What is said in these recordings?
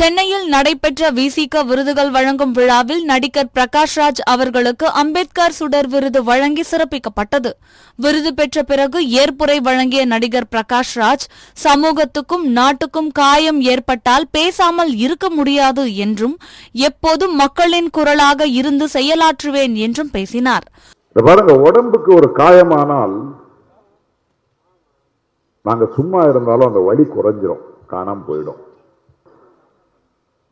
சென்னையில் நடைபெற்ற விசிக விருதுகள் வழங்கும் விழாவில் நடிகர் பிரகாஷ்ராஜ் அவர்களுக்கு அம்பேத்கர் சுடர் விருது வழங்கி சிறப்பிக்கப்பட்டது. விருது பெற்ற பிறகு ஏற்புரை வழங்கிய நடிகர் பிரகாஷ்ராஜ் சமூகத்துக்கும் நாட்டுக்கும் காயம் ஏற்பட்டால் பேசாமல் இருக்க முடியாது என்றும் எப்போதும் மக்களின் குரலாக இருந்து செயலாற்றுவேன் என்றும் பேசினார். உடம்புக்கு ஒரு காயமானால் நாங்கள் சும்மா இருந்தாலும் அந்த வழி குறைஞ்சிரும் காணாம போயிடும்.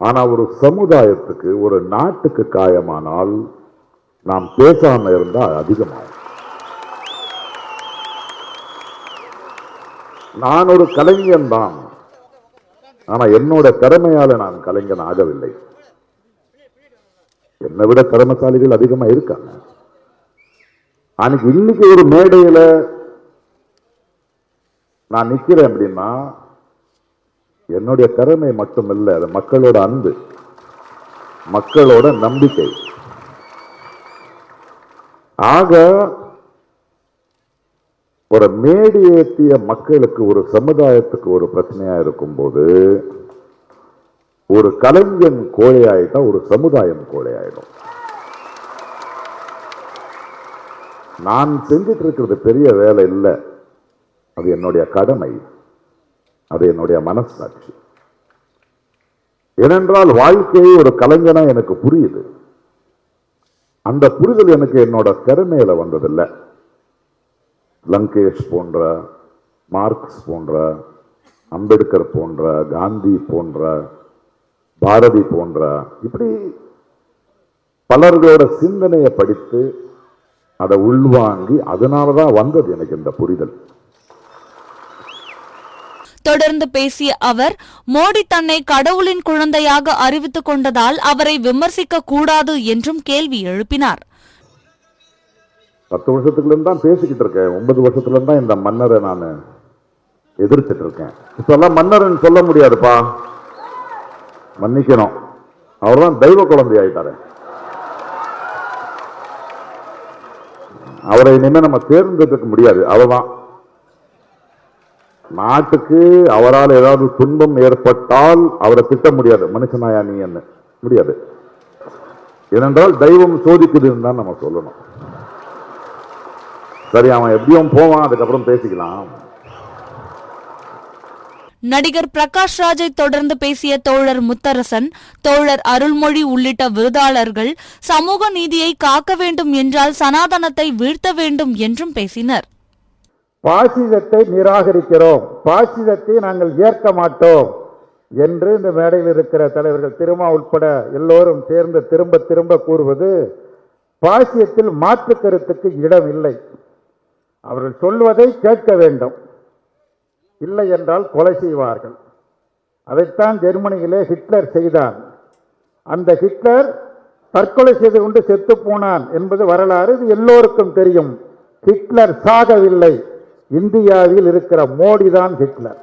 ஆனா ஒரு சமுதாயத்துக்கு ஒரு நாட்டுக்கு காயமானால் நாம் பேசாம இருந்தா அதிகமாகும். நான் ஒரு கலைஞன் தான். ஆனா என்னோட திறமையால நான் கலைஞன் ஆகவில்லை. என்னை விட திறமசாலிகள் அதிகமா இருக்காங்க. அன்னைக்கு இன்னைக்கு ஒரு மேடையில நான் நிக்கிறேன் அப்படின்னா என்னுடைய திறமை மட்டுமல்ல அது மக்களோட அன்பு மக்களோட நம்பிக்கை. ஆக ஒரு மேடி ஏற்றிய மக்களுக்கு ஒரு சமுதாயத்துக்கு ஒரு பிரச்சனையா இருக்கும்போது ஒரு கலைஞன் கோழையாயிட்டா ஒரு சமுதாயம் கோழையாயிடும். நான் செஞ்சிட்டு இருக்கிறது பெரிய வேலை இல்லை. அது என்னுடைய கடமை. அது என்னுடைய மனசாட்சி. ஏனென்றால் வாழ்க்கையை ஒரு கலைஞனா எனக்கு புரியுது. அந்த புரிதல் எனக்கு என்னோட திறமையில வந்ததில்லை. லங்கேஷ் போன்ற மார்க்ஸ் போன்ற அம்பேத்கர் போன்ற காந்தி போன்ற பாரதி போன்ற இப்படி பலர்களோட சிந்தனையை படித்து அதை உள்வாங்கி அதனால தான் வந்தது எனக்கு இந்த புரிதல். தொடர்ந்து பேசிய அவர் மோடி தன்னை கடவுளின் குழந்தையாக அறிவித்துக் கொண்டதால் அவரை விமர்சிக்க கூடாது என்றும் கேள்வி எழுப்பினார். பத்து வருஷத்துக்குள்ள இருந்து தான் பேசிக்கிட்டு இருக்கேன். ஒன்பது வருஷத்துல இருந்து தான் இந்த மன்னரை நான் எதிர்த்துட்டு இருக்கேன். இப்பெல்லாம் மன்னர்னு சொல்ல முடியாதுப்பா. மன்னிக்கணும். அவர் தான் தெய்வ குழந்தை ஆயிட்டாரு. அவரை இனிமே நம்ம தேர்ந்தெடுக்க முடியாது. அவர்தான். நாட்டுக்கு அவரால் ஏதாவது துன்பம் ஏற்பட்டால் அவரை திட்ட முடியாது. மனுஷனாயா நீ என்ன? முடியாது. ஏனென்றால் தெய்வம் சோதிக்குதுன்னு தான் நம்ம சொல்லணும். சரி அவன் எப்படியும் போவான் அதுக்கப்புறம் பேசிக்கலாம். நடிகர் பிரகாஷ் ராஜை தொடர்ந்து பேசிய தோழர் முத்தரசன் தோழர் அருள்மொழி உள்ளிட்ட விருதாளர்கள் சமூக நீதியை காக்க வேண்டும் என்றால் சனாதனத்தை வீழ்த்த வேண்டும் என்றும் பேசினர். பாசிசத்தை நிராகரிக்கிறோம். பாசிசத்தை நாங்கள் ஏற்க மாட்டோம் என்று இந்த மேடையில் இருக்கிற தலைவர்கள் திருமா உட்பட எல்லோரும் சேர்ந்து திரும்ப திரும்ப கூறுவது பாசியத்தில் மாற்று கருத்துக்கு இடம் இல்லை அவர்கள் சொல்வதை கேட்க வேண்டும். இல்லை என்றால் கொலை செய்வார்கள். அதைத்தான் ஜெர்மனியிலே ஹிட்லர் செய்தான். அந்த ஹிட்லர் தற்கொலை செய்து கொண்டு செத்து போனான் என்பது வரலாறு இது எல்லோருக்கும் தெரியும். ஹிட்லர் சாகவில்லை. இந்தியாவில் இருக்கிற மோடி தான் ஹிட்லர்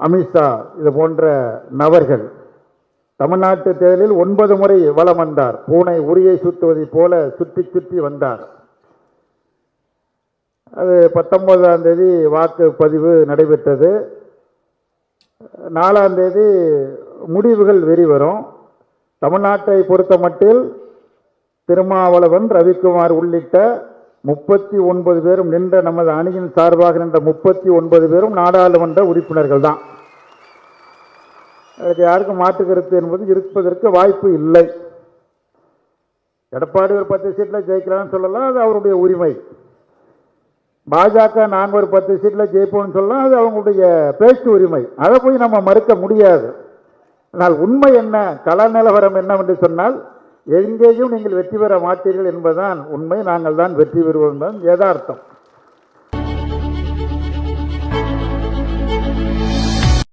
அமித்ஷா இது போன்ற நபர்கள் தமிழ்நாட்டு தேர்தலில் ஒன்பது முறை வலம் வந்தார். பூனை உரியை சுற்றுவதைப் போல சுற்றி சுற்றி வந்தார். அது பத்தொன்பதாம் தேதி வாக்குப்பதிவு நடைபெற்றது. நாலாம் தேதி முடிவுகள் வெளிவரும் தமிழ்நாட்டை பொறுத்த மட்டில் திருமாவளவன் ரவிக்குமார் உள்ளிட்ட முப்பத்தி ஒன்பது பேரும் நின்ற நமது அணியின் சார்பாக நின்ற முப்பத்தி ஒன்பது பேரும் நாடாளுமன்ற உறுப்பினர்கள் தான் அதுக்கு யாருக்கும் மாற்று கருத்து என்பது இருப்பதற்கு வாய்ப்பு இல்லை. எடப்பாடி ஒரு பத்து சீட்டில் ஜெயிக்கலாம்னு சொல்லலாம் அது அவருடைய உரிமை. பாஜக நாங்கள் ஒரு பத்து சீட்டில் ஜெயிப்போம்னு சொல்லலாம் அது அவங்களுடைய பேச்சு உரிமை. அதை போய் நம்ம மறுக்க முடியாது. ஆனால் உண்மை என்ன கள நிலவரம் என்னவென்று சொன்னால் எங்கேயும் நீங்கள் வெற்றி பெற மாட்டீர்கள் என்பதுதான் உண்மை. நாங்கள் தான் வெற்றி பெறுவோம் என்பதும் யதார்த்தம்.